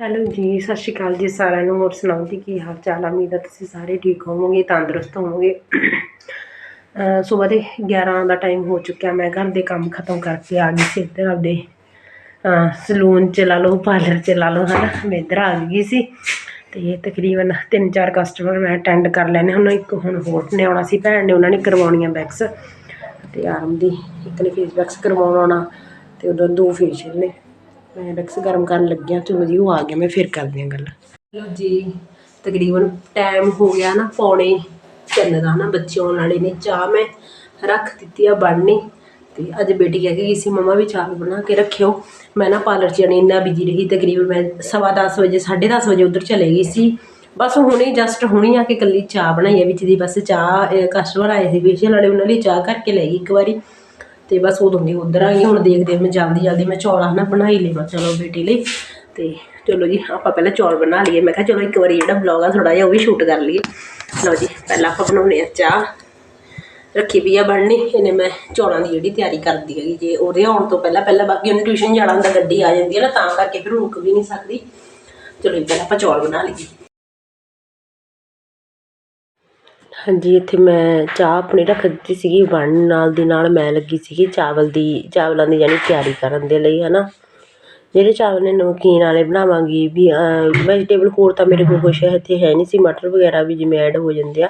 Hello ਜੀ, ਸਤਿ ਸ਼੍ਰੀ ਅਕਾਲ ਜੀ ਸਾਰਿਆਂ ਨੂੰ। ਹੋਰ ਸੁਣਾਓ ਜੀ, ਕੀ ਹਾਲ ਚਾਲ ਆ? ਉਮੀਦ ਹੈ ਤੁਸੀਂ ਸਾਰੇ ਠੀਕ ਹੋਵੋਗੇ, ਤੰਦਰੁਸਤ ਹੋਵੋਗੇ। ਸਵੇਰ ਦੇ 11 ਦਾ ਟਾਈਮ ਹੋ ਚੁੱਕਿਆ। ਮੈਂ ਘਰ ਦੇ ਕੰਮ ਖਤਮ ਕਰਕੇ ਆ ਗਈ ਸੀ ਇੱਧਰ ਆਪਦੇ ਸਲੂਨ ਚ ਲਾ ਲਓ ਪਾਰਲਰ ਚ ਲਾ ਲਓ, ਹਨਾ। ਮੈਂ ਇੱਧਰ ਆ ਗਈ ਸੀ ਤੇ ਤਕਰੀਬਨ ਤਿੰਨ ਚਾਰ ਕਸਟਮਰ ਮੈਂ ਅਟੈਂਡ ਕਰ ਲੈਣੇ ਹੁਣ ਇੱਕ ਹੁਣ ਹੋਰ ਨੇ ਆਉਣਾ ਸੀ ਭੈਣ ਨੇ, ਉਹਨਾਂ ਨੇ ਕਰਵਾਉਣੀਆਂ ਵੈਕਸ ਤੇ ਆਰਮ ਦੀ ਇੱਕ ਨੇ ਫੇਸ ਵੈਕਸ ਕਰਵਾਉਣਾ ਆਉਣਾ ਤੇ ਉਦੋਂ ਦੋ ਫੇਸ਼ੀਅਲ ਨੇ। ਮੈਂ ਵੈਕਸ ਗਰਮ ਕਰਨ ਲੱਗਿਆ ਚਲੋ ਜੀ, ਉਹ ਆ ਗਿਆ ਮੈਂ ਫਿਰ ਕਰਦੀ ਹਾਂ ਗੱਲ। ਚਲੋ ਜੀ, ਤਕਰੀਬਨ ਟਾਈਮ ਹੋ ਗਿਆ ਨਾ, ਪੌਣੇ ਤਿੰਨ ਦਾ ਨਾ, ਬੱਚੇ ਆਉਣ ਵਾਲੇ ਨੇ, ਚਾਹ ਮੈਂ ਰੱਖ ਦਿੱਤੀ ਆ ਬਣਨੀ, ਤੇ ਅੱਜ ਬੇਟੀ ਕਹਿ ਕੇ ਗਈ ਸੀ, ਮਮਾ ਵੀ ਚਾਹ ਬਣਾ ਕੇ ਰੱਖਿਓ। ਮੈਂ ਨਾ ਪਾਰਲਰ 'ਚ ਜਾਣੀ, ਇੰਨਾ ਬਿਜ਼ੀ ਰਹੀ, ਤਕਰੀਬਨ ਮੈਂ ਸਵਾ ਦਸ ਵਜੇ 10:30 ਵਜੇ ਉੱਧਰ ਚਲੇ ਗਈ ਸੀ। ਬਸ ਹੁਣੇ ਜਸਟ ਹੁਣੀ ਆ ਕੇ ਕੱਲੀ ਚਾਹ ਬਣਾਈ ਆ ਵਿੱਚ ਦੀ ਬਸ ਚਾਹ ਕਸਟਮਰ ਆਏ ਸੀ ਫੇਸ਼ੀਅਲ ਵਾਲੇ, ਉਹਨਾਂ ਲਈ ਚਾਹ ਕਰਕੇ ਲੈ ਗਈ ਇੱਕ ਵਾਰੀ। ਤੇ ਬਸ ਉਦੋਂ ਦੀ ਉਧਰ ਆ ਗਈ ਹੁਣ ਦੇਖਦੇ ਮੈਂ ਜਲਦੀ ਜਲਦੀ ਮੈਂ ਚੌਲ ਹਨਾ ਬਣਾ ਹੀ ਲਵਾਂ। ਚਲੋ ਬੇਟੀ ਲਈ। ਤੇ ਚਲੋ ਜੀ, ਆਪਾਂ ਪਹਿਲਾਂ ਚੌਲ ਬਣਾ ਲਈਏ। ਮੈਂ ਕਿਹਾ ਚਲੋ ਇੱਕ ਵਾਰੀ ਜਿਹੜਾ ਵਲੌਗ ਆ ਥੋੜਾ ਜਿਹਾ ਉਹ ਵੀ ਸ਼ੂਟ ਕਰ ਲਈਏ। ਲਓ ਜੀ, ਪਹਿਲਾਂ ਆਪਾਂ ਬਣਾਉਣੇ ਆ ਚਾਹ। ਰੱਖੀ ਪਈ ਆ ਬਣਨੀ। ਇਹਨੇ ਮੈਂ ਚੌਲਾਂ ਦੀ ਜਿਹੜੀ ਤਿਆਰੀ ਕਰਦੀ ਹੈਗੀ, ਜੇ ਉਹਦੇ ਆਉਣ ਤੋਂ ਪਹਿਲਾਂ ਪਹਿਲਾਂ ਬਾਕੀ ਉਹਨੇ ਟਿਊਸ਼ਨ ਜਾਣਾ ਹੁੰਦਾ, ਗੱਡੀ ਆ ਜਾਂਦੀ ਹੈ ਨਾ, ਤਾਂ ਕਰਕੇ ਫਿਰ ਰੁਕ ਵੀ ਨਹੀਂ ਸਕਦੀ। ਚਲੋ ਜੀ, ਪਹਿਲਾਂ ਆਪਾਂ ਚੌਲ ਬਣਾ ਲਈਏ। ਹਾਂਜੀ, ਇੱਥੇ ਮੈਂ ਚਾਹ ਆਪਣੀ ਰੱਖ ਦਿੱਤੀ ਸੀਗੀ ਬਣਨ ਨਾਲ ਦੀ ਨਾਲ ਮੈਂ ਲੱਗੀ ਸੀਗੀ ਚਾਵਲ ਦੀ, ਚਾਵਲਾਂ ਦੀ ਜਾਣੀ ਤਿਆਰੀ ਕਰਨ ਦੇ ਲਈ ਹੈ ਨਾ ਜਿਹੜੇ ਚਾਵਲ ਨੇ ਨਮਕੀਨ ਵਾਲੇ ਬਣਾਵਾਂਗੀ, ਵੀ ਵੈਜੀਟੇਬਲ ਹੋਰ ਤਾਂ ਮੇਰੇ ਕੋਲ ਕੁਛ ਇੱਥੇ ਹੈ ਨਹੀਂ ਸੀ, ਮਟਰ ਵਗੈਰਾ ਵੀ ਜਿਵੇਂ ਐਡ ਹੋ ਜਾਂਦੇ ਆ।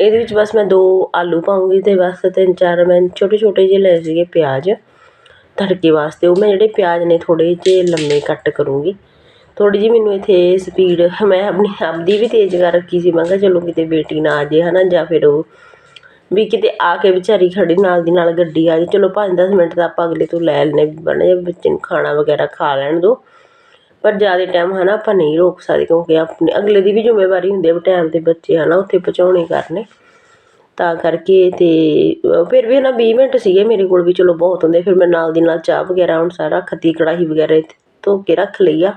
ਇਹਦੇ ਵਿੱਚ ਬਸ ਮੈਂ ਦੋ ਆਲੂ ਪਾਉਂਗੀ ਅਤੇ ਬਸ ਤਿੰਨ ਚਾਰ, ਮੈਂ ਛੋਟੇ ਛੋਟੇ ਜਿਹੇ ਲਏ ਸੀਗੇ ਪਿਆਜ਼ ਤੜਕੇ ਵਾਸਤੇ, ਉਹ ਮੈਂ ਜਿਹੜੇ ਪਿਆਜ਼ ਨੇ ਥੋੜ੍ਹੇ ਜਿਹੇ ਲੰਮੇ ਕੱਟ ਕਰੂੰਗੀ। ਥੋੜ੍ਹੀ ਜਿਹੀ ਮੈਨੂੰ ਇੱਥੇ ਸਪੀਡ ਮੈਂ ਆਪਣੀ ਆਪਦੀ ਵੀ ਤੇਜ਼ ਕਰ ਰੱਖੀ ਸੀ, ਮੈਂ ਕਿਹਾ ਚਲੋ ਕਿਤੇ ਬੇਟੀ ਨਾ ਆ ਜੇ ਹੈ ਨਾ ਜਾਂ ਫਿਰ ਉਹ ਵੀ ਕਿਤੇ ਆ ਕੇ ਵਿਚਾਰੀ ਖੜੀ ਨਾਲ ਦੀ ਨਾਲ ਗੱਡੀ ਆ ਜੇ ਚਲੋ ਪੰਜ ਦਸ ਮਿੰਟ ਤਾਂ ਆਪਾਂ ਅਗਲੇ ਤੋਂ ਲੈ ਲੈਣੇ ਬਣ ਜੇ ਬੱਚੇ ਨੂੰ ਖਾਣਾ ਵਗੈਰਾ ਖਾ ਲੈਣ ਦੋ। ਪਰ ਜ਼ਿਆਦਾ ਟਾਈਮ ਹੈ ਨਾ ਆਪਾਂ ਨਹੀਂ ਰੋਕ ਸਕਦੇ ਕਿਉਂਕਿ ਆਪਣੇ ਅਗਲੇ ਦੀ ਵੀ ਜ਼ਿੰਮੇਵਾਰੀ ਹੁੰਦੀ ਹੈ ਵੀ ਟਾਈਮ ਤੇ ਬੱਚੇ ਹੈ ਨਾ ਉੱਥੇ ਪਹੁੰਚਾਉਣੇ ਕਰਨੇ। ਤਾਂ ਕਰਕੇ ਤੇ ਫਿਰ ਵੀ ਨਾ 20 ਮਿੰਟ ਸੀਗੇ ਮੇਰੇ ਕੋਲ ਵੀ, ਚਲੋ ਬਹੁਤ ਹੁੰਦੇ, ਫਿਰ ਮੈਂ ਨਾਲ ਦੀ ਨਾਲ ਚਾਹ ਵਗੈਰਾ ਹੁਣ ਸਾਰਾ ਖੱਤੀ ਕੜਾਹੀ ਵਗੈਰਾ ਧੋ ਕੇ ਰੱਖ ਲਈ ਆ।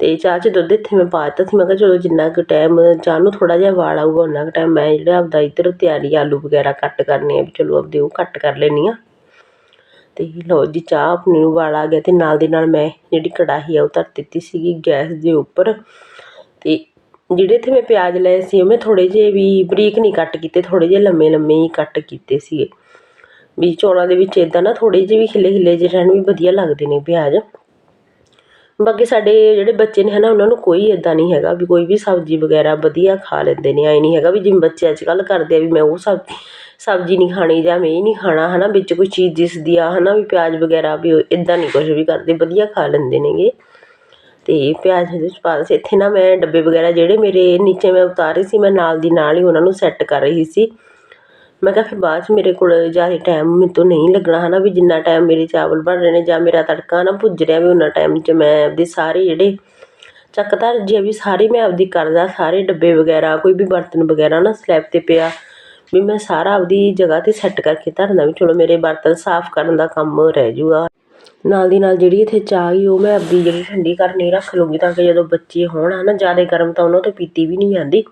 ਅਤੇ ਚਾਹ 'ਚ ਦੁੱਧ ਇੱਥੇ ਮੈਂ ਪਾ ਦਿੱਤਾ ਸੀ। ਮੈਂ ਕਿਹਾ ਚਲੋ ਜਿੰਨਾ ਕੁ ਟਾਈਮ ਚਾਹ ਨੂੰ ਥੋੜ੍ਹਾ ਜਿਹਾ ਵਾਲ ਆਊਗਾ ਉੰਨਾ ਕੁ ਟਾਈਮ ਮੈਂ ਜਿਹੜਾ ਆਪਦਾ ਇੱਧਰ ਤਿਆਰੀ ਆਲੂ ਵਗੈਰਾ ਕੱਟ ਕਰਨੇ ਆ ਵੀ ਚਲੋ ਆਪਦੇ ਉਹ ਕੱਟ ਕਰ ਲੈਂਦੀ ਹਾਂ। ਅਤੇ ਲਓ ਜੀ, ਚਾਹ ਆਪਣੀ ਨੂੰ ਵਾਲ ਆ ਗਿਆ ਅਤੇ ਨਾਲ ਦੀ ਨਾਲ ਮੈਂ ਜਿਹੜੀ ਕੜਾਹੀ ਆ ਉਹ ਧਰ ਦਿੱਤੀ ਸੀਗੀ ਗੈਸ ਦੇ ਉੱਪਰ। ਅਤੇ ਜਿਹੜੇ ਇੱਥੇ ਮੈਂ ਪਿਆਜ਼ ਲਏ ਸੀ, ਉਹ ਮੈਂ ਥੋੜ੍ਹੇ ਜਿਹੇ ਵੀ ਬਰੀਕ ਨਹੀਂ ਕੱਟ ਕੀਤੇ, ਥੋੜ੍ਹੇ ਜਿਹੇ ਲੰਮੇ ਲੰਮੇ ਹੀ ਕੱਟ ਕੀਤੇ ਸੀਗੇ। ਵੀ ਚੌਲਾਂ ਦੇ ਵਿੱਚ ਇਦਾਂ ਨਾ ਥੋੜ੍ਹੇ ਜਿਹੇ ਵੀ ਖਿਲੇ ਖਿਲੇ ਜਿਹੇ ਰਹਿਣ ਵੀ ਵਧੀਆ ਲੱਗਦੇ ਨੇ ਪਿਆਜ਼। ਬਾਕੀ ਸਾਡੇ ਜਿਹੜੇ ਬੱਚੇ ਨੇ ਹੈ ਨਾ ਉਹਨਾਂ ਨੂੰ ਕੋਈ ਇੱਦਾਂ ਨਹੀਂ ਹੈਗਾ ਵੀ ਕੋਈ ਵੀ ਸਬਜ਼ੀ ਵਗੈਰਾ ਵਧੀਆ ਖਾ ਲੈਂਦੇ ਨੇ, ਐਂ ਨਹੀਂ ਹੈਗਾ ਵੀ ਜਿਵੇਂ ਬੱਚੇ ਅੱਜ ਕੱਲ੍ਹ ਕਰਦੇ ਆ ਵੀ ਮੈਂ ਉਹ ਸਬ, ਸਬਜ਼ੀ ਨਹੀਂ ਖਾਣੀ ਜਾਂ ਮੈਂ ਇਹ ਨਹੀਂ ਖਾਣਾ ਹੈ ਨਾ ਵਿੱਚ ਕੋਈ ਚੀਜ਼ ਦਿਸਦੀ ਆ ਹੈ ਨਾ ਵੀ ਪਿਆਜ਼ ਵਗੈਰਾ ਵੀ ਇੱਦਾਂ ਨਹੀਂ ਕੁਛ ਵੀ ਕਰਦੇ, ਵਧੀਆ ਖਾ ਲੈਂਦੇ ਨੇਗੇ। ਅਤੇ ਪਿਆਜ਼ ਦੇ ਵਿੱਚ ਪਾ ਦਿੱਤੇ, ਇੱਥੇ ਨਾ ਮੈਂ ਡੱਬੇ ਵਗੈਰਾ ਜਿਹੜੇ ਮੇਰੇ ਨੀਚੇ ਮੈਂ ਉਤਾਰੇ ਸੀ, ਮੈਂ ਨਾਲ ਦੀ ਨਾਲ ਹੀ ਉਹਨਾਂ ਨੂੰ ਸੈੱਟ ਕਰ ਰਹੀ ਸੀ। ਮੈਂ ਕਿਹਾ ਫਿਰ ਬਾਅਦ 'ਚ ਮੇਰੇ ਕੋਲ ਜ਼ਿਆਦਾ ਟਾਈਮ ਮੇਰੇ ਤੋਂ ਨਹੀਂ ਲੱਗਣਾ ਹੈ ਨਾ ਵੀ ਜਿੰਨਾ ਟਾਈਮ ਮੇਰੇ ਚਾਵਲ ਬਣ ਰਹੇ ਨੇ ਜਾਂ ਮੇਰਾ ਤੜਕਾ ਨਾ ਭੁੱਜ ਰਿਹਾ ਵੀ ਉਹਨਾਂ ਟਾਈਮ 'ਚ ਮੈਂ ਆਪਦੇ ਸਾਰੇ ਜਿਹੜੇ ਚੱਕ ਧਰ ਜੇ ਵੀ ਸਾਰੇ ਮੈਂ ਆਪਦੀ ਕਰਦਾ, ਸਾਰੇ ਡੱਬੇ ਵਗੈਰਾ, ਕੋਈ ਵੀ ਬਰਤਨ ਵਗੈਰਾ ਨਾ ਸਲੈਬ 'ਤੇ ਪਿਆ ਵੀ ਮੈਂ ਸਾਰਾ ਆਪਦੀ ਜਗ੍ਹਾ 'ਤੇ ਸੈੱਟ ਕਰਕੇ ਧਰਨਾ ਵੀ ਚਲੋ ਮੇਰੇ ਬਰਤਨ ਸਾਫ਼ ਕਰਨ ਦਾ ਕੰਮ ਰਹਿ ਜੂਗਾ। ਨਾਲ ਦੀ ਨਾਲ ਜਿਹੜੀ ਇੱਥੇ ਚਾਹ ਗਈ ਉਹ ਮੈਂ ਆਪਦੀ ਜਿਹੜੀ ਠੰਡੀ ਕਰਨੀ ਰੱਖ ਲੂੰਗੀ ਤਾਂ ਕਿ ਜਦੋਂ ਬੱਚੇ ਹੋਣ ਹਨਾ ਜ਼ਿਆਦਾ ਗਰਮ ਤਾਂ ਉਹਨਾਂ ਤੋਂ ਪੀਤੀ ਵੀ ਨਹੀਂ ਜਾਂਦੀ।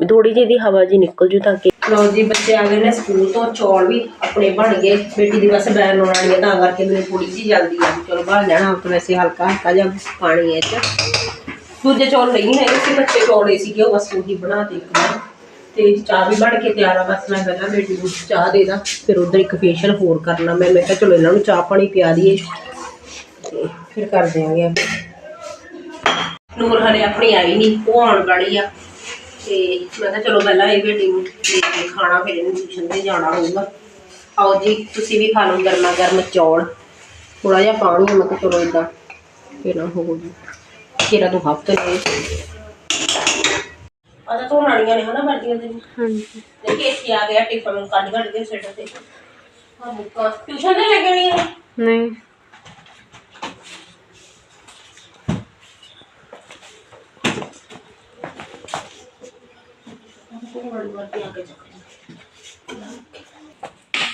ਵੀ ਥੋੜ੍ਹੀ ਜਿਹੀ ਦੀ ਹਵਾ ਜੀ ਨਿਕਲ ਜੂ ਤਾਂ ਕਿ ਲੋ ਜੀ, ਬੱਚੇ ਆ ਗਏ ਨੇ ਸਕੂਲ ਤੋਂ, ਚੌਲ ਵੀ ਆਪਣੇ ਬਣ ਗਏ। ਬੇਟੀ ਦੀ ਬਸ ਬੈਨ ਲਾਉਣ ਵਾਲੀ ਹੈ ਤਾਂ ਕਰਕੇ ਮੈਨੂੰ ਥੋੜੀ ਜਿਹੀ ਜਲਦੀ ਆ। ਚਲੋ, ਬਣ ਜਾਣਾ, ਹੁਣ ਵੈਸੇ ਹਲਕਾ ਹਲਕਾ ਜਿਹਾ ਪਾਣੀ ਹੈ 'ਚ। ਦੂਜੇ ਚੌਲ ਨਹੀਂ ਹੈਗੇ ਸੀ, ਬੱਚੇ ਚੌਲੇ ਸੀਗੇ, ਉਹ ਬਸ ਉਹੀ ਬਣਾ ਤੇ ਇੱਕ ਮੈਂ ਤੇ ਚਾਹ ਵੀ ਬਣ ਕੇ ਤਿਆਰ ਆ, ਬਸ ਮੈਂ ਪਹਿਲਾਂ ਬੇਟੀ ਨੂੰ ਚਾਹ ਦੇ ਦਾਂ। ਫਿਰ ਉਧਰ ਇੱਕ ਫੇਸ਼ੀਅਲ ਹੋਰ ਕਰਨਾ, ਮੈਂ ਮੈਂ ਕਿਹਾ ਚਲੋ ਇਹਨਾਂ ਨੂੰ ਚਾਹ ਪਾਣੀ ਪਿਆ ਦਈਏ। ਫਿਰ ਕਰ ਦਿਆਂਗੇ ਨੂਰ ਹਲੇ ਆਪਣੀ ਆਈ ਨਹੀਂ, ਉਹ ਆਉਣ ਵਾਲੀ ਆ। ਤੇ ਮੈਂ ਕਿਹਾ ਚਲੋ ਪਹਿਲਾਂ ਇਹ ਬੇਟੀ ਨੂੰ ਦੇ ਕੇ ਖਾਣਾ ਫਿਰ ਇਹਨੂੰ ਟਿਊਸ਼ਨ ਤੇ ਜਾਣਾ ਹੋਊਗਾ। ਆਓ ਜੀ ਤੁਸੀਂ ਵੀ ਖਾ ਲਓ ਗਰਮਾ ਗਰਮ ਚੌਲ। ਥੋੜਾ ਜਿਹਾ ਪਾਣੀ ਮੈਂ ਕਿਹਾ ਚਲੋ ਇਦਾਂ ਫਿਰ ਨਾ ਹੋ ਜੀ ਕਿਰਾ ਤੋਂ ਹਫ਼ਤੇ ਨੇ ਆਦਾ ਤੋਂ ਰਾਣੀਆਂ ਨੇ ਹਨਾ ਵਰਦੀਆਂ ਦੇ ਹਾਂਜੀ। ਦੇਖੀ ਇੱਥੇ ਆ ਗਿਆ ਟਿਫਨ ਕੱਢ ਕੱਢ ਕੇ ਸਿੱਟ ਤੇ। ਹਾਂ ਬੁੱਕਾ। ਟਿਊਸ਼ਨ ਤੇ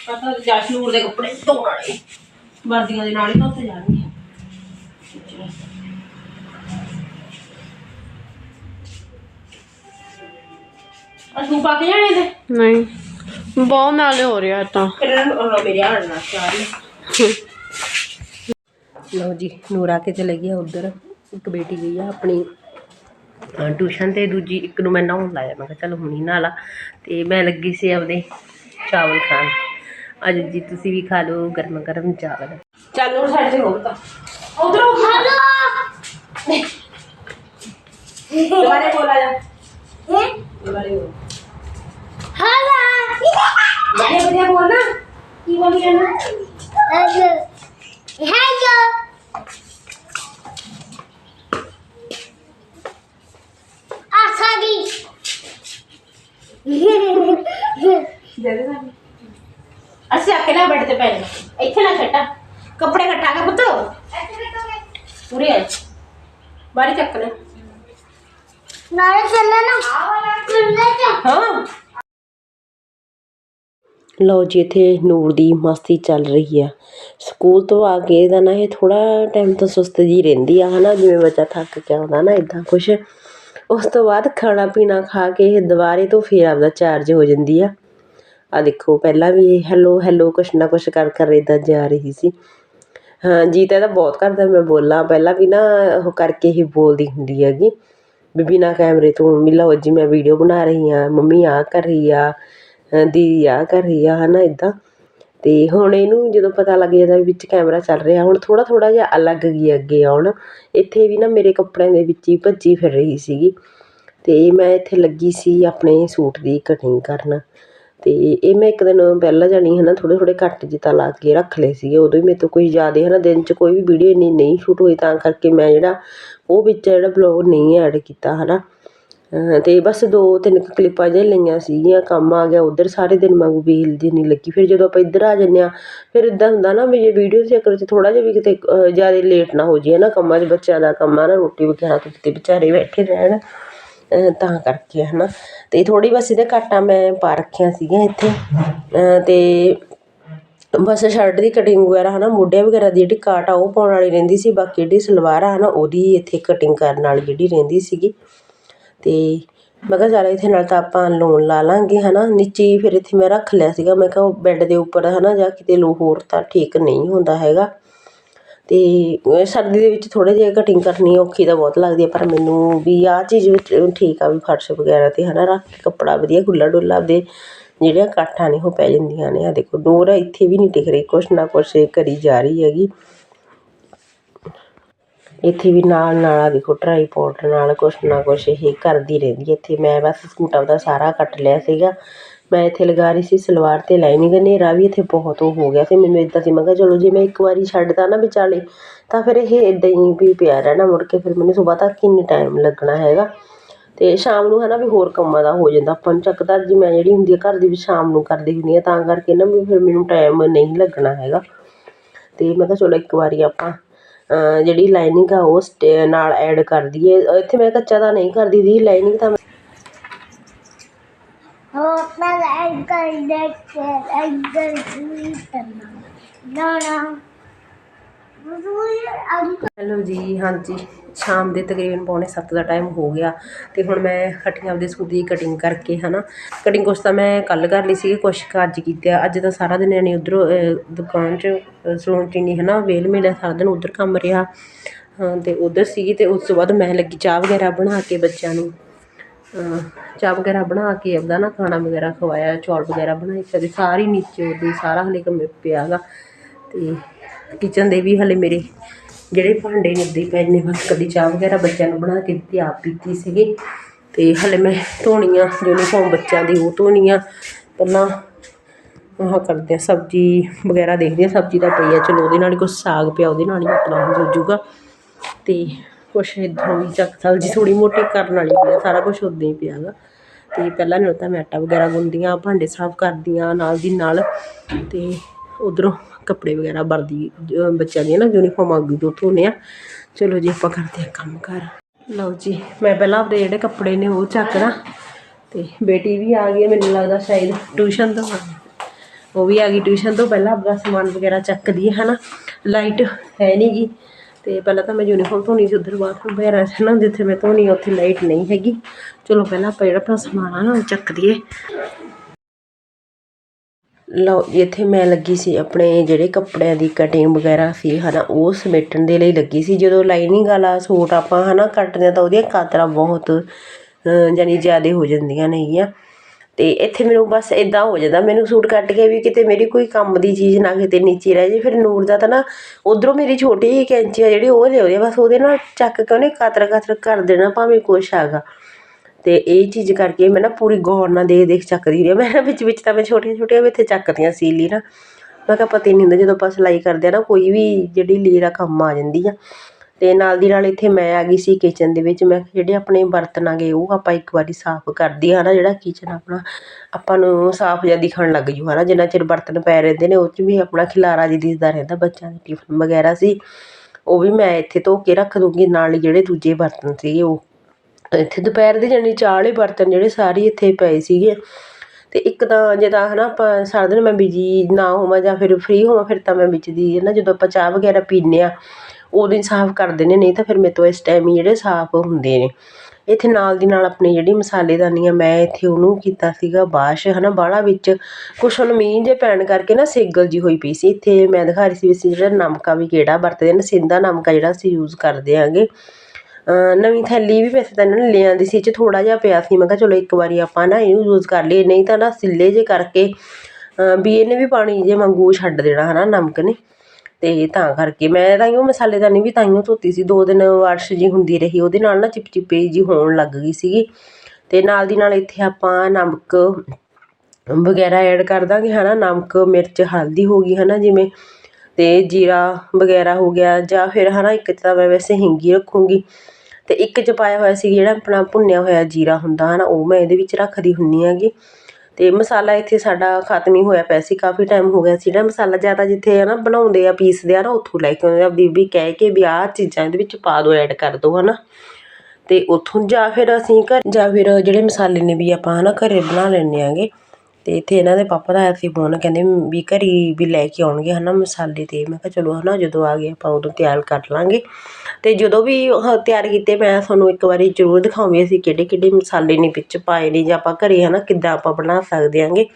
ਪਤਾ ਜਾਸ਼ਨੂਰ ਦੇ ਕੱਪੜੇ ਧੋਣ ਵਾਲੇ। ਵਰਦੀਆਂ ਦੇ ਨਾਲ ਹੀ ਧੋਤੇ ਜਾਣਗੇ। ਆ ਤੂੰ ਪਾ ਕੇ ਜਾਣੇ ਤੇ ਨਹੀਂ ਬਹੁਤ ਨਾਲੇ ਹੋ ਰਿਹਾ ਤਾਂ। ਮੇਰੇ ਨਾਲ ਲਓ ਜੀ ਨੂਰ ਆ ਕੇ ਚਲੇ ਗਿਆ ਉਧਰ। ਇੱਕ ਬੇਟੀ ਗਈ ਆ ਆਪਣੀ ਟਿਊਸ਼ਨ ਤੇ ਦੂਜੀ ਇੱਕ ਨੂੰ ਮੈਂ ਨਹਾਉਣ ਲਾਇਆ। ਮੈਂ ਕਿਹਾ ਚਲੋ ਹੁਣੀ ਨਹਾ ਲਾ। ਤੇ ਮੈਂ ਲੱਗੀ ਸੀ ਆਪਦੇ ਚਾਵਲ ਖਾਣ। ਅੱਜ ਜੀ ਤੁਸੀਂ ਵੀ ਖਾ ਲਓ ਗਰਮ ਗਰਮ ਚਾਵਲ। ਚੱਲ ਤੇ ਹੋ ਤਾਂ। ਉਧਰੋਂ ਦੁਬਾਰੇ ਬੋਲ ਜਾ। ਦੁਬਾਰੇ ਬੋਲ। ਵਧੀਆ ਵਧੀਆ ਬੋਲ ਨਾ। ਕੀ ਬੋਲੀ ਜਾਣਾ? ਦੇ ਦੇ ਸਾਨੂੰ। ਅਸੀਂ ਅਕੇਲਾ ਬੈੱਡ ਤੇ ਪੈ ਜਾਣਾ ਇੱਥੇ ਨਾ ਛੱਟਾ। ਕੱਪੜੇ ਘਟਾ ਕੇ ਪੁੱਤ। ਪੂਰੇ ਆ। ਬਾਰੀ ਚੱਕ ਲੈ। ਹਾਂ। ਲਓ ਜੀ ਇੱਥੇ ਨੂਰ ਦੀ ਮਸਤੀ ਚੱਲ ਰਹੀ ਆ। ਸਕੂਲ ਤੋਂ ਆ ਕੇ ਇਹਦਾ ਨਾ ਇਹ ਥੋੜਾ ਟਾਈਮ ਤਾਂ ਸੁਸਤ ਜੀ ਰਹਿੰਦੀ ਆ ਹਨਾ? ਜਿਵੇਂ ਬੱਚਾ ਥੱਕ ਕੇ ਆਉਂਦਾ ਨਾ ਇਦਾਂ ਕੁਛ। ਉਸ ਤੋਂ ਬਾਅਦ ਖਾਣਾ ਪੀਣਾ ਖਾ ਕੇ ਇਹ ਦੁਬਾਰੇ ਤੋਂ ਫਿਰ ਆਪਦਾ ਚਾਰਜ ਹੋ ਜਾਂਦੀ ਆ। ਆ ਦੇਖੋ, ਪਹਿਲਾਂ ਵੀ ਇਹ ਹੈਲੋ ਹੈਲੋ ਕੁਛ ਨਾ ਕੁਛ ਕਰ ਕਰ ਇੱਦਾਂ ਜਾ ਰਹੀ ਸੀ। ਹਾਂ, ਜੀ ਤਾਂ ਇਹਦਾ ਬਹੁਤ ਕਰਦਾ, ਮੈਂ ਬੋਲਾਂ, ਪਹਿਲਾਂ ਵੀ ਨਾ ਉਹ ਕਰਕੇ ਹੀ ਬੋਲਦੀ ਹੁੰਦੀ ਹੈਗੀ। ਵੀ ਬਿਨਾਂ ਕੈਮਰੇ ਤੋਂ ਵੀ ਲਓ ਜੀ, ਮੈਂ ਵੀਡੀਓ ਬਣਾ ਰਹੀ ਹਾਂ, ਮੰਮੀ ਆਹ ਕਰ ਰਹੀ ਆ ਦੀਦੀ ਆਹ ਕਰ ਰਹੀ ਆ ਹੈ ਨਾ ਇੱਦਾਂ ਅਤੇ ਹੁਣ ਇਹਨੂੰ ਜਦੋਂ ਪਤਾ ਲੱਗ ਜਾਂਦਾ ਵੀ ਵਿੱਚ ਕੈਮਰਾ ਚੱਲ ਰਿਹਾ, ਹੁਣ ਥੋੜ੍ਹਾ ਥੋੜ੍ਹਾ ਜਿਹਾ ਅਲੱਗ ਗਈ ਅੱਗੇ ਆਉਣ। ਇੱਥੇ ਵੀ ਨਾ ਮੇਰੇ ਕੱਪੜਿਆਂ ਦੇ ਵਿੱਚ ਹੀ ਭੱਜੀ ਫਿਰ ਰਹੀ ਸੀਗੀ। ਅਤੇ ਮੈਂ ਇੱਥੇ ਲੱਗੀ ਸੀ ਆਪਣੇ ਸੂਟ ਦੀ ਕਟਿੰਗ ਕਰਨ। ਅਤੇ ਇਹ ਮੈਂ ਇੱਕ ਦਿਨ ਪਹਿਲਾਂ ਜਾਣੀ ਹੈ ਨਾ, ਥੋੜ੍ਹੇ ਥੋੜ੍ਹੇ ਕੱਟ ਜਿੱਦਾਂ ਲਾ ਕੇ ਰੱਖ ਲਏ ਸੀਗੇ। ਉਦੋਂ ਹੀ ਮੇਰੇ ਤੋਂ ਕੋਈ ਜ਼ਿਆਦਾ ਹੈ ਨਾ ਦਿਨ 'ਚ ਕੋਈ ਵੀ ਵੀਡੀਓ ਇੰਨੀ ਨਹੀਂ ਸ਼ੂਟ ਹੋਈ, ਤਾਂ ਕਰਕੇ ਮੈਂ ਜਿਹੜਾ, ਉਹ ਵਿੱਚ ਜਿਹੜਾ ਬਲੌਗ ਨਹੀਂ ਐਡ ਕੀਤਾ ਹੈ ਨਾ ਅਤੇ ਬਸ ਦੋ ਤਿੰਨ ਕੁ ਕਲਿੱਪਾਂ ਜਿਹੀਆਂ ਲਈਆਂ ਸੀਗੀਆਂ, ਕੰਮ ਆ ਗਿਆ, ਉੱਧਰ ਸਾਰੇ ਦਿਨ ਵਾਂਗੂ ਵੇਲ ਜੀ ਨਹੀਂ ਲੱਗੀ। ਫਿਰ ਜਦੋਂ ਆਪਾਂ ਇੱਧਰ ਆ ਜਾਂਦੇ ਹਾਂ, ਫਿਰ ਇੱਦਾਂ ਹੁੰਦਾ ਨਾ ਵੀ ਜੇ ਵੀਡੀਓ ਦੇ ਚੱਕਰ 'ਚ ਥੋੜ੍ਹਾ ਜਿਹਾ ਵੀ ਕਿਤੇ ਜ਼ਿਆਦਾ ਲੇਟ ਨਾ ਹੋ ਜਾਈਏ ਨਾ ਕੰਮਾਂ 'ਚ, ਬੱਚਿਆਂ ਦਾ ਕੰਮ ਆ ਨਾ, ਰੋਟੀ ਵਗੈਰਾ ਤੋਂ ਕਿਤੇ ਵਿਚਾਰੇ ਬੈਠੇ ਰਹਿਣ ਤਾਂ ਕਰਕੇ ਹੈ ਨਾ ਅਤੇ ਥੋੜ੍ਹੀ ਬਸ ਇਹਦੇ ਕਾਟਾਂ ਮੈਂ ਪਾ ਰੱਖੀਆਂ ਸੀਗੀਆਂ ਇੱਥੇ ਅਤੇ ਬਸ ਸ਼ਰਟ ਦੀ ਕਟਿੰਗ ਵਗੈਰਾ ਹੈ ਨਾ ਮੋਢੇ ਵਗੈਰਾ ਦੀ ਜਿਹੜੀ ਕਾਟ ਆ, ਉਹ ਪਾਉਣ ਵਾਲੀ ਰਹਿੰਦੀ ਸੀ, ਬਾਕੀ ਜਿਹੜੀ ਸਲਵਾਰ ਆ ਹੈ ਨਾ ਉਹਦੀ ਇੱਥੇ ਕਟਿੰਗ ਕਰਨ ਵਾਲੀ ਜਿਹੜੀ ਰਹਿੰਦੀ ਸੀਗੀ। ਅਤੇ ਮੈਂ ਕਿਹਾ ਚੱਲ ਇੱਥੇ ਨਾਲ ਤਾਂ ਆਪਾਂ ਲੋਨ ਲਾ ਲਾਂਗੇ, ਹਨਾ। ਨੀਚੇ ਹੀ ਫਿਰ ਇੱਥੇ ਮੈਂ ਰੱਖ ਲਿਆ ਸੀਗਾ। ਮੈਂ ਕਿਹਾ ਉਹ ਬੈੱਡ ਦੇ ਉੱਪਰ ਹੈ ਨਾ ਜਾਂ ਕਿਤੇ ਲੋ ਹੋਰ ਤਾਂ ਠੀਕ ਨਹੀਂ ਹੁੰਦਾ ਹੈਗਾ। ਅਤੇ ਸਰਦੀ ਦੇ ਵਿੱਚ ਥੋੜ੍ਹੇ ਜਿਹੇ ਕਟਿੰਗ ਕਰਨੀ ਔਖੀ ਤਾਂ ਬਹੁਤ ਲੱਗਦੀ ਹੈ ਪਰ ਮੈਨੂੰ ਵੀ ਆਹ ਚੀਜ਼ ਵਿੱਚ ਠੀਕ ਆ ਵੀ ਫਰਸ਼ ਵਗੈਰਾ 'ਤੇ ਹੈ ਨਾ ਰੱਖ ਕੇ ਕੱਪੜਾ ਵਧੀਆ ਖੁੱਲ੍ਹਾ ਡੁੱਲਾ ਆਪਦੇ ਜਿਹੜੀਆਂ ਕਾਠਾਂ ਨੇ ਉਹ ਪੈ ਜਾਂਦੀਆਂ ਨੇ। ਆ ਦੇਖੋ, ਡੋਰ ਇੱਥੇ ਵੀ ਨਹੀਂ ਟਿਕ ਰਹੀ, ਕੁਛ ਨਾ ਕੁਛ ਕਰੀ ਜਾ ਰਹੀ ਹੈਗੀ। ਇੱਥੇ ਵੀ ਨਾਲ ਨਾਲ ਆ ਦੇਖੋ ਟਰਾਈਪੋਡ ਨਾਲ ਕੁਛ ਨਾ ਕੁਛ ਇਹ ਕਰਦੀ ਰਹਿੰਦੀ ਇੱਥੇ ਮੈਂ ਬਸ ਸੂਟ ਆਪਦਾ ਸਾਰਾ ਕੱਟ ਲਿਆ ਸੀਗਾ। ਮੈਂ ਇੱਥੇ ਲਗਾ ਰਹੀ ਸੀ, ਸਲਵਾਰ ਤੇ ਲਾਈਨਿੰਗ, ਹਨੇਰਾ ਵੀ ਇੱਥੇ ਬਹੁਤ ਉਹ ਹੋ ਗਿਆ ਸੀ। ਮੈਨੂੰ ਇੱਦਾਂ ਸੀ, ਮੈਂ ਕਿਹਾ ਚਲੋ ਜੇ ਮੈਂ ਇੱਕ ਵਾਰੀ ਛੱਡਦਾ ਨਾ ਵਿਚਾਲੇ, ਤਾਂ ਫਿਰ ਇਹ ਇੱਦਾਂ ਹੀ ਵੀ ਪਿਆ ਰਹਿਣਾ ਮੁੜ ਕੇ। ਫਿਰ ਮੈਨੂੰ ਸੁਬਾਹ ਤੱਕ ਕਿੰਨੇ ਟਾਈਮ ਲੱਗਣਾ ਹੈਗਾ। ਅਤੇ ਸ਼ਾਮ ਨੂੰ ਹੈ ਨਾ ਵੀ ਹੋਰ ਕੰਮਾਂ ਦਾ ਹੋ ਜਾਂਦਾ। ਆਪਾਂ ਨੂੰ ਚੱਕਦਾ ਜੀ, ਮੈਂ ਜਿਹੜੀ ਹੁੰਦੀ ਆ ਘਰ ਦੀ ਵੀ ਸ਼ਾਮ ਨੂੰ ਕਰਦੀ ਹੁੰਦੀ ਆ। ਤਾਂ ਕਰਕੇ ਨਾ ਵੀ ਫਿਰ ਮੈਨੂੰ ਟਾਈਮ ਨਹੀਂ ਲੱਗਣਾ ਹੈਗਾ। ਅਤੇ ਮੈਂ ਕਿਹਾ ਚਲੋ ਇੱਕ ਵਾਰੀ ਆਪਾਂ ਜਿਹੜੀ ਲਾਈਨਿੰਗ ਆ ਉਹ ਨਾਲ ਐਡ ਕਰ ਦਈਏ ਅਹ ਇੱਥੇ ਮੈਂ ਕੱਚਾ ਤਾਂ ਨਹੀਂ ਕਰਦੀ ਦੀ ਲਾਈਨਿੰਗ ਤਾਂ ਹੈਲੋ ਜੀ, ਹਾਂਜੀ। ਸ਼ਾਮ ਦੇ ਤਕਰੀਬਨ ਪੌਣੇ 7 ਦਾ ਟਾਈਮ ਹੋ ਗਿਆ ਤੇ ਹੁਣ ਮੈਂ ਹਟੀਆਂ ਆਪਦੇ ਸੂਟ ਦੀ ਕਟਿੰਗ ਕਰਕੇ, ਹਨਾ। ਕਟਿੰਗ ਕੁਛ ਤਾਂ ਮੈਂ ਕੱਲ ਕਰ ਲਈ ਸੀ ਕੁਛ ਅੱਜ ਕੀਤੇ। ਆ ਅੱਜ ਤਾਂ ਸਾਰਾ ਦਿਨ ਯਾਨੀ ਉਧਰੋਂ ਦੁਕਾਨ 'ਚ ਸਲੂਨ 'ਚ ਨਹੀਂ, ਹਨਾ, ਵੇਲ ਮਿਲਿਆ ਸਾਰਾ ਦਿਨ ਉਧਰ ਕੰਮ ਰਿਹਾ। ਹਾਂ, ਤੇ ਉਧਰ ਸੀਗੀ ਤੇ ਉਸ ਤੋਂ ਬਾਅਦ ਮੈਂ ਲੱਗੀ ਚਾਹ ਵਗੈਰਾ ਬਣਾ ਕੇ ਬੱਚਿਆਂ ਨੂੰ। ਚਾਹ ਵਗੈਰਾ ਬਣਾ ਕੇ ਆਪਦਾ ਨਾ ਖਾਣਾ ਵਗੈਰਾ ਖਵਾਇਆ, ਚੌਲ ਵਗੈਰਾ ਬਣਾਏ। ਕਦੇ ਸਾਰੀ ਨੀਚੇ ਉਹਦੇ, ਸਾਰਾ ਹਲੇ ਕੰਮ ਪਿਆ ਗਾ। ਤੇ ਕਿਚਨ ਦੇ ਵੀ ਹਲੇ ਮੇਰੇ ਜਿਹੜੇ ਭਾਂਡੇ ਨੇ ਉੱਦਾਂ ਹੀ ਪਏ ਨੇ, ਬਸ ਕਦੀ ਚਾਹ ਵਗੈਰਾ ਬੱਚਿਆਂ ਨੂੰ ਬਣਾ ਕੇ ਦਿੱਤੀ, ਆਪ ਪੀਤੀ ਸੀਗੀ। ਅਤੇ ਹਲੇ ਮੈਂ ਧੋਣੀਆਂ ਯੂਨੀਫਾਰਮ ਬੱਚਿਆਂ ਦੀ ਉਹ ਧੋਣੀਆਂ। ਪਹਿਲਾਂ ਆਹ ਕਰਦੇ ਆ, ਸਬਜ਼ੀ ਵਗੈਰਾ ਦੇਖਦੇ ਆ, ਸਬਜ਼ੀ ਦਾ ਪਈ ਆ, ਚਲੋ ਉਹਦੇ ਨਾਲ ਹੀ ਕੁਛ ਸਾਗ ਪਿਆ, ਉਹਦੇ ਨਾਲ ਹੀ ਆਪਣਾ ਹੋ ਜਾਊਗਾ। ਤੇ ਕੁਛ ਇੱਧਰੋਂ ਵੀ ਚੱਕ ਸਬਜ਼ੀ ਥੋੜ੍ਹੀ ਮੋਟੀ ਕਰਨ ਵਾਲੀ ਪਈ ਆ, ਸਾਰਾ ਕੁਛ ਉੱਦਾਂ ਹੀ ਪਿਆ ਗਾ ਤੇ ਪਹਿਲਾਂ ਨਾਲੋਂ ਤਾਂ ਮੈਂ ਆਟਾ ਵਗੈਰਾ ਗੁੰਦੀਆਂ ਭਾਂਡੇ ਸਾਫ਼ ਕਰਦੀਆਂ, ਨਾਲ ਦੀ ਨਾਲ। ਤੇ ਉਧਰੋਂ ਕੱਪੜੇ ਵਗੈਰਾ ਵਰਦੀ ਅਹ ਬੱਚਿਆਂ ਦੀਆਂ ਨਾ ਯੂਨੀਫਾਰਮ ਅੱਗੇ ਤੋਂ ਧੋਨੇ ਆ। ਚਲੋ ਜੀ ਆਪਾਂ ਕਰਦੇ ਆ ਕੰਮ ਕਰ ਲਓ ਜੀ ਮੈਂ ਪਹਿਲਾਂ ਆਪਣੇ ਜਿਹੜੇ ਕੱਪੜੇ ਨੇ ਉਹ ਚੱਕਦਾ ਤੇ ਬੇਟੀ ਵੀ ਆ ਗਈ ਹੈ, ਮੈਨੂੰ ਲੱਗਦਾ ਸ਼ਾਇਦ ਟਿਊਸ਼ਨ ਤੋਂ। ਉਹ ਵੀ ਆ ਗਈ ਟਿਊਸ਼ਨ ਤੋਂ ਪਹਿਲਾਂ ਆਪਣਾ ਸਮਾਨ ਵਗੈਰਾ ਚੱਕਦੀ ਹੈ ਹਨਾ। ਲਾਈਟ ਹੈ ਨਹੀਂ ਗੀ। ਤੇ ਪਹਿਲਾਂ ਤਾਂ ਮੈਂ ਯੂਨੀਫਾਰਮ ਧੋਣੀ ਸੀ ਉੱਧਰ ਬਾਥਰੂਮ ਵਗੈਰਾ ਸੀ ਨਾ ਜਿੱਥੇ ਮੈਂ ਧੋਣੀ ਉੱਥੇ ਲਾਈਟ ਨਹੀਂ ਹੈਗੀ। ਚਲੋ ਪਹਿਲਾਂ ਆਪਾਂ ਜਿਹੜਾ ਆਪਣਾ ਸਮਾਨ ਆ ਨਾ ਉਹ ਚੱਕ ਦਈਏ ਲਓ ਜੀ ਇੱਥੇ ਮੈਂ ਲੱਗੀ ਸੀ ਆਪਣੇ ਜਿਹੜੇ ਕੱਪੜਿਆਂ ਦੀ ਕਟਿੰਗ ਵਗੈਰਾ ਸੀ ਹੈ ਨਾ ਉਹ ਸਮੇਟਣ ਦੇ ਲਈ ਲੱਗੀ ਸੀ। ਜਦੋਂ ਲਾਈਨਿੰਗ ਵਾਲਾ ਸੂਟ ਆਪਾਂ ਹੈ ਨਾ ਕੱਟਦੇ ਹਾਂ ਤਾਂ ਉਹਦੀਆਂ ਕਾਤਰਾਂ ਬਹੁਤ ਯਾਨੀ ਜ਼ਿਆਦਾ ਹੋ ਜਾਂਦੀਆਂ ਨੇਗੀਆਂ ਅਤੇ ਇੱਥੇ ਮੈਨੂੰ ਬਸ ਇੱਦਾਂ ਹੋ ਜਾਂਦਾ, ਮੈਨੂੰ ਸੂਟ ਕੱਟ ਕੇ ਵੀ ਕਿਤੇ ਮੇਰੀ ਕੋਈ ਕੰਮ ਦੀ ਚੀਜ਼ ਨਾ ਕਿਤੇ ਨੀਚੇ ਰਹਿ ਜੇ, ਫਿਰ ਨੂਰ ਦਾ ਤਾਂ ਨਾ, ਉਧਰੋਂ ਮੇਰੀ ਛੋਟੀ ਜਿਹੀ ਕੈਂਚੀ ਆ ਜਿਹੜੀ ਉਹ ਲਿਆਉਂਦੀ ਆ, ਬਸ ਉਹਦੇ ਨਾਲ ਚੱਕ ਕੇ ਉਹਨੇ ਕਾਤਰ ਕਾਤਰ ਕਰ ਦੇਣਾ, ਭਾਵੇਂ ਕੁਛ ਹੈਗਾ। ਅਤੇ ਇਹ ਚੀਜ਼ ਕਰਕੇ ਮੈਂ ਨਾ ਪੂਰੀ ਗੌਰ ਨਾਲ ਦੇਖ ਦੇਖ ਚੱਕਦੀ ਰਹੀ। ਮੈਂ ਨਾ ਵਿੱਚ ਵਿੱਚ ਤਾਂ ਮੈਂ ਛੋਟੀਆਂ ਛੋਟੀਆਂ ਵੀ ਇੱਥੇ ਚੱਕਦੀਆਂ ਸੀ ਲੀ ਮੈਂ ਕਿਹਾ ਪਤਾ ਹੀ ਨਹੀਂ ਹੁੰਦਾ ਜਦੋਂ ਆਪਾਂ ਸਿਲਾਈ ਕਰਦੇ ਹਾਂ ਨਾ, ਕੋਈ ਵੀ ਜਿਹੜੀ ਲੀਰ ਆ ਕੰਮ ਆ ਜਾਂਦੀ ਆ। ਅਤੇ ਨਾਲ ਦੀ ਨਾਲ ਇੱਥੇ ਮੈਂ ਆ ਗਈ ਸੀ ਕਿਚਨ ਦੇ ਵਿੱਚ। ਮੈਂ ਕਿਹਾ ਜਿਹੜੇ ਆਪਣੇ ਬਰਤਨ ਆਗੇ ਉਹ ਆਪਾਂ ਇੱਕ ਵਾਰੀ ਸਾਫ਼ ਕਰਦੀ ਆ ਨਾ, ਜਿਹੜਾ ਕਿਚਨ ਆਪਣਾ, ਆਪਾਂ ਨੂੰ ਸਾਫ਼ ਜਿਹਾ ਦਿਖਣ ਲੱਗ ਜੂ ਨਾ ਜਿੰਨਾ ਚਿਰ ਬਰਤਨ ਪੈ ਰਹਿੰਦੇ ਨੇ, ਉਹ 'ਚ ਵੀ ਆਪਣਾ ਖਿਲਾਰਾ ਜੀ ਦਿਸਦਾ ਰਹਿੰਦਾ, ਬੱਚਿਆਂ ਦੇ ਟਿਫਨ ਵਗੈਰਾ ਸੀ। ਉਹ ਵੀ ਮੈਂ ਇੱਥੇ ਧੋ ਕੇ ਰੱਖ ਦੂੰਗੀ, ਨਾਲ ਹੀ ਜਿਹੜੇ ਦੂਜੇ ਬਰਤਨ ਸੀਗੇ, ਉਹ ਇੱਥੇ ਦੁਪਹਿਰ ਦੇ ਜਾਣੀ ਚਾਹ ਵਾਲੇ ਬਰਤਨ ਜਿਹੜੇ ਸਾਰੇ ਇੱਥੇ ਪਏ ਸੀਗੇ। ਅਤੇ ਇੱਕ ਤਾਂ ਜਿੱਦਾਂ ਹੈ ਨਾ ਆਪਾਂ ਸਾਰਾ ਦਿਨ ਮੈਂ ਬਿਜ਼ੀ ਨਾ ਹੋਵਾਂ ਜਾਂ ਫਿਰ ਫਰੀ ਹੋਵਾਂ, ਫਿਰ ਤਾਂ ਮੈਂ ਵਿੱਚ ਦੀ ਹੈ ਨਾ, ਜਦੋਂ ਆਪਾਂ ਚਾਹ ਵਗੈਰਾ ਪੀਂਦੇ ਹਾਂ, ਉਦੋਂ ਹੀ ਸਾਫ਼ ਕਰ ਦਿੰਦੇ ਨਹੀਂ ਤਾਂ ਫਿਰ ਮੇਰੇ ਤੋਂ ਇਸ ਟਾਈਮ ਹੀ ਜਿਹੜੇ ਸਾਫ਼ ਹੁੰਦੇ ਨੇ। ਇੱਥੇ ਨਾਲ ਦੀ ਨਾਲ ਆਪਣੀ ਜਿਹੜੀ ਮਸਾਲੇਦਾਨੀ ਆ ਮੈਂ ਇੱਥੇ ਉਹਨੂੰ ਕੀਤਾ ਸੀਗਾ ਵਾਸ਼ ਹੈ ਨਾ ਬਾਹਲਾ ਵਿੱਚ ਕੁਛ ਹੁਣ ਮੀਂਹ ਜੇ ਪੈਣ ਕਰਕੇ ਨਾ ਸੇਗਲ ਜੀ ਹੋਈ ਪਈ ਸੀ। ਇੱਥੇ ਮੈਂ ਦਿਖਾ ਰਹੀ ਸੀ ਵੀ ਅਸੀਂ ਜਿਹੜਾ ਨਮਕਾ ਵੀ ਕਿਹੜਾ ਵਰਤਦੇ ਨੇ ਸਿੰਦਾ ਨਮਕਾ ਜਿਹੜਾ ਅਸੀਂ ਯੂਜ਼ ਕਰਦੇ ਆਂਗੇ ਨਵੀਂ ਥੈਲੀ ਵੀ ਵੈਸੇ ਤਾਂ ਇਹਨਾਂ ਨੇ ਲੈ ਆਂਦੀ ਸੀ, ਇਹ 'ਚ ਥੋੜ੍ਹਾ ਜਿਹਾ ਪਿਆ ਸੀ। ਮੈਂ ਕਿਹਾ ਚਲੋ ਇੱਕ ਵਾਰੀ ਆਪਾਂ ਨਾ ਇਹਨੂੰ ਯੂਜ਼ ਕਰ ਲਈਏ, ਨਹੀਂ ਤਾਂ ਨਾ ਸਿੱਲੇ ਜਿਹੇ ਕਰਕੇ ਵੀ ਇਹਨੇ ਵੀ ਪਾਣੀ ਜੇ ਵਾਂਗੂ ਛੱਡ ਦੇਣਾ ਹੈ ਨਾ ਨਮਕ ਨੇ। ਅਤੇ ਤਾਂ ਕਰਕੇ ਮੈਂ ਤਾਂਹੀਓ ਮਸਾਲੇਦਾਨੀ ਵੀ ਤਾਂਹੀਓ ਧੋਤੀ ਸੀ, ਦੋ ਦਿਨ ਵਾਰਸ਼ ਜੀ ਹੁੰਦੀ ਰਹੀ, ਉਹਦੇ ਨਾਲ ਨਾ ਚਿਪਚਿਪੇ ਜੀ ਹੋਣ ਲੱਗ ਗਈ ਸੀਗੀ। ਅਤੇ ਨਾਲ ਦੀ ਨਾਲ ਇੱਥੇ ਆਪਾਂ ਨਮਕ ਵਗੈਰਾ ਐਡ ਕਰ ਦਾਂਗੇ ਹੈ ਨਾ ਨਮਕ, ਮਿਰਚ, ਹਲਦੀ ਹੋ ਗਈ ਹੈ ਨਾ ਜਿਵੇਂ। ਅਤੇ ਜੀਰਾ ਵਗੈਰਾ ਹੋ ਗਿਆ, ਜਾਂ ਫਿਰ ਹੈ ਨਾ ਇੱਕ ਤਾਂ ਮੈਂ ਵੈਸੇ ਹਿੰਗੀ ਰੱਖੂੰਗੀ। ਅਤੇ ਇੱਕ 'ਚ ਪਾਇਆ ਹੋਇਆ ਸੀ ਜਿਹੜਾ ਆਪਣਾ ਭੁੰਨਿਆ ਹੋਇਆ ਜੀਰਾ ਹੁੰਦਾ ਹੈ ਨਾ ਉਹ ਮੈਂ ਇਹਦੇ ਵਿੱਚ ਰੱਖਦੀ ਹੁੰਦੀ ਹੈਗੀ। ਅਤੇ ਮਸਾਲਾ ਇੱਥੇ ਸਾਡਾ ਖਤਮ ਹੀ ਹੋਇਆ ਪਿਆ ਸੀ, ਕਾਫੀ ਟਾਈਮ ਹੋ ਗਿਆ ਸੀ। ਜਿਹੜਾ ਮਸਾਲਾ ਜ਼ਿਆਦਾ ਜਿੱਥੇ ਹੈ ਨਾ ਬਣਾਉਂਦੇ ਆ ਪੀਸਦੇ ਆ ਨਾ, ਉੱਥੋਂ ਲੈ ਕੇ ਆਉਂਦੇ ਆ। ਬੀਬੀ ਕਹਿ ਕੇ ਵੀ ਆਹ ਚੀਜ਼ਾਂ ਇਹਦੇ ਵਿੱਚ ਪਾ ਦਿਓ ਐਡ ਕਰ ਦਿਓ ਨਾ ਅਤੇ ਉੱਥੋਂ ਜਾਂ ਫਿਰ ਅਸੀਂ ਘਰ ਜਾਂ ਫਿਰ ਜਿਹੜੇ ਮਸਾਲੇ ਨੇ ਵੀ ਆਪਾਂ ਹੈ ਨਾ ਘਰੇ ਬਣਾ ਲੈਂਦੇ ਆਂਗੇ ਅਤੇ ਇੱਥੇ ਇਹਨਾਂ ਦੇ ਪਾਪਾ ਦਾ ਆਇਆ ਸੀ ਫੋਨ, ਕਹਿੰਦੇ ਵੀ ਘਰ ਵੀ ਲੈ ਕੇ ਆਉਣਗੇ ਹੈ ਨਾ ਮਸਾਲੇ ਤੇ। ਮੈਂ ਕਿਹਾ ਚਲੋ ਹੈ ਨਾ ਜਦੋਂ ਆ ਗਏ ਆਪਾਂ ਉਦੋਂ ਤਿਆਰ ਕਰ ਲਵਾਂਗੇ ਅਤੇ ਜਦੋਂ ਵੀ ਉਹ ਤਿਆਰ ਕੀਤੇ, ਮੈਂ ਤੁਹਾਨੂੰ ਇੱਕ ਵਾਰੀ ਜ਼ਰੂਰ ਦਿਖਾਉਂਗੀ ਅਸੀਂ ਕਿਹੜੇ ਕਿਹੜੇ ਮਸਾਲੇ ਨੇ ਵਿੱਚ ਪਾਏ ਨੇ ਜਾਂ ਆਪਾਂ ਘਰ ਹੈ ਨਾ ਕਿੱਦਾਂ ਆਪਾਂ ਬਣਾ ਸਕਦੇ ਆਂਗੇ।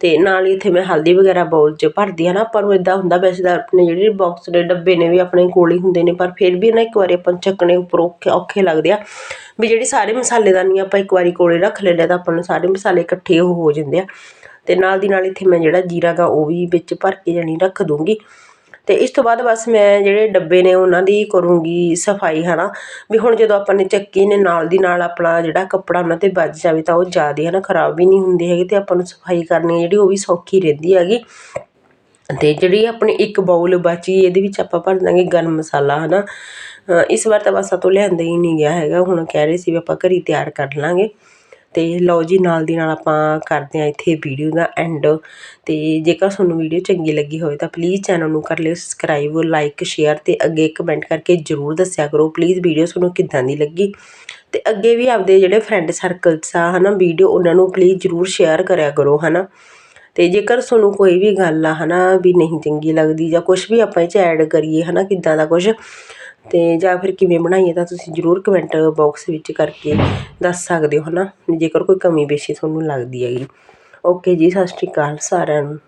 ਅਤੇ ਨਾਲ ਹੀ ਇੱਥੇ ਮੈਂ ਹਲਦੀ ਵਗੈਰਾ ਬਾਊਲ 'ਚ ਭਰਦੀ ਹਾਂ ਨਾ, ਆਪਾਂ ਨੂੰ ਇੱਦਾਂ ਹੁੰਦਾ ਵੈਸੇ ਤਾਂ ਆਪਣੇ ਜਿਹੜੇ ਬੋਕਸ ਦੇ ਡੱਬੇ ਨੇ ਵੀ ਆਪਣੇ ਕੋਲ ਹੀ ਹੁੰਦੇ ਨੇ, ਪਰ ਫਿਰ ਵੀ ਨਾ ਇੱਕ ਵਾਰੀ ਆਪਾਂ ਚੱਕਣੇ ਉੱਪਰ ਔਖੇ ਔਖੇ ਲੱਗਦੇ ਆ। ਵੀ ਜਿਹੜੇ ਸਾਰੇ ਮਸਾਲੇਦਾਨੀਆਂ ਆਪਾਂ ਇੱਕ ਵਾਰੀ ਕੋਲੇ ਰੱਖ ਲੈਂਦੇ ਤਾਂ ਆਪਾਂ ਨੂੰ ਸਾਰੇ ਮਸਾਲੇ ਇਕੱਠੇ ਉਹ ਹੋ ਜਾਂਦੇ ਆ। ਅਤੇ ਨਾਲ ਦੀ ਨਾਲ ਇੱਥੇ ਮੈਂ ਜਿਹੜਾ ਜੀਰਾ ਗਾ ਉਹ ਵੀ ਵਿੱਚ ਭਰ ਕੇ ਜਾਣੀ ਰੱਖ ਦੂੰਗੀ। ਅਤੇ ਇਸ ਤੋਂ ਬਾਅਦ ਬਸ ਮੈਂ ਜਿਹੜੇ ਡੱਬੇ ਨੇ ਉਹਨਾਂ ਦੀ ਕਰੂੰਗੀ ਸਫ਼ਾਈ ਹੈ ਨਾ ਵੀ ਹੁਣ ਜਦੋਂ ਆਪਾਂ ਨੇ ਚੱਕੀ ਨੇ ਨਾਲ ਦੀ ਨਾਲ ਆਪਣਾ ਜਿਹੜਾ ਕੱਪੜਾ ਉਹਨਾਂ ਤੇ ਵੱਜ ਜਾਵੇ ਤਾਂ ਉਹ ਜ਼ਿਆਦਾ ਹੈ ਨਾ ਖਰਾਬ ਵੀ ਨਹੀਂ ਹੁੰਦੇ ਹੈਗੇ ਅਤੇ ਆਪਾਂ ਨੂੰ ਸਫ਼ਾਈ ਕਰਨੀ ਜਿਹੜੀ ਉਹ ਵੀ ਸੌਖੀ ਰਹਿੰਦੀ ਹੈਗੀ। ਅਤੇ ਜਿਹੜੀ ਆਪਣੀ ਇੱਕ ਬਾਊਲ ਬਚੀ ਇਹਦੇ ਵਿੱਚ ਆਪਾਂ ਭਰ ਦਾਂਗੇ ਗਰਮ ਮਸਾਲਾ ਹੈ ਨਾ ਇਸ ਵਾਰ ਤਾਂ ਬਸ ਤੋਂ ਲਿਆਂਦਾ ਹੀ ਨਹੀਂ ਗਿਆ ਹੈਗਾ। ਹੁਣ ਕਹਿ ਰਹੇ ਸੀ ਵੀ ਆਪਾਂ ਘਰੀ ਤਿਆਰ ਕਰ ਲਾਂਗੇ। ਅਤੇ ਲਓ ਜੀ, ਨਾਲ ਦੀ ਨਾਲ ਆਪਾਂ ਕਰਦੇ ਹਾਂ ਇੱਥੇ ਵੀਡੀਓ ਦਾ ਐਂਡ ਅਤੇ ਜੇਕਰ ਤੁਹਾਨੂੰ ਵੀਡੀਓ ਚੰਗੀ ਲੱਗੀ ਹੋਵੇ ਤਾਂ ਪਲੀਜ਼ ਚੈਨਲ ਨੂੰ ਕਰ ਲਿਓ ਸਬਸਕ੍ਰਾਈਬ ਲਾਈਕ ਸ਼ੇਅਰ ਅਤੇ ਅੱਗੇ ਕਮੈਂਟ ਕਰਕੇ ਜਰੂਰ ਦੱਸਿਆ ਕਰੋ ਪਲੀਜ਼ ਵੀਡੀਓ ਤੁਹਾਨੂੰ ਕਿੱਦਾਂ ਦੀ ਲੱਗੀ। ਅਤੇ ਅੱਗੇ ਵੀ ਆਪਦੇ ਜਿਹੜੇ ਫਰੈਂਡ ਸਰਕਲਸ ਆ ਹੈ ਨਾ ਵੀਡੀਓ ਉਹਨਾਂ ਨੂੰ ਪਲੀਜ਼ ਜਰੂਰ ਸ਼ੇਅਰ ਕਰਿਆ ਕਰੋ ਹੈ ਨਾ ਅਤੇ ਜੇਕਰ ਤੁਹਾਨੂੰ ਕੋਈ ਵੀ ਗੱਲ ਆ ਹੈ ਨਾ ਵੀ ਨਹੀਂ ਚੰਗੀ ਲੱਗਦੀ ਜਾਂ ਕੁਛ ਵੀ ਆਪਾਂ ਇਹ 'ਚ ਐਡ ਕਰੀਏ ਹੈ ਨਾ ਕਿੱਦਾਂ ਦਾ ਕੁਛ ਅਤੇ ਜਾਂ ਫਿਰ ਕਿਵੇਂ ਬਣਾਈਏ ਤਾਂ ਤੁਸੀਂ ਜਰੂਰ ਕਮੈਂਟ ਬੋਕਸ ਵਿੱਚ ਕਰਕੇ ਦੱਸ ਸਕਦੇ ਹੋ ਹੈ ਹਨਾ? ਜੇਕਰ ਕੋਈ ਕਮੀ ਪੇਸ਼ੀ ਤੁਹਾਨੂੰ ਲੱਗਦੀ ਹੈਗੀ। ਓਕੇ ਜੀ, ਸਤਿ ਸ਼੍ਰੀ ਅਕਾਲ ਸਾਰਿਆਂ ਨੂੰ।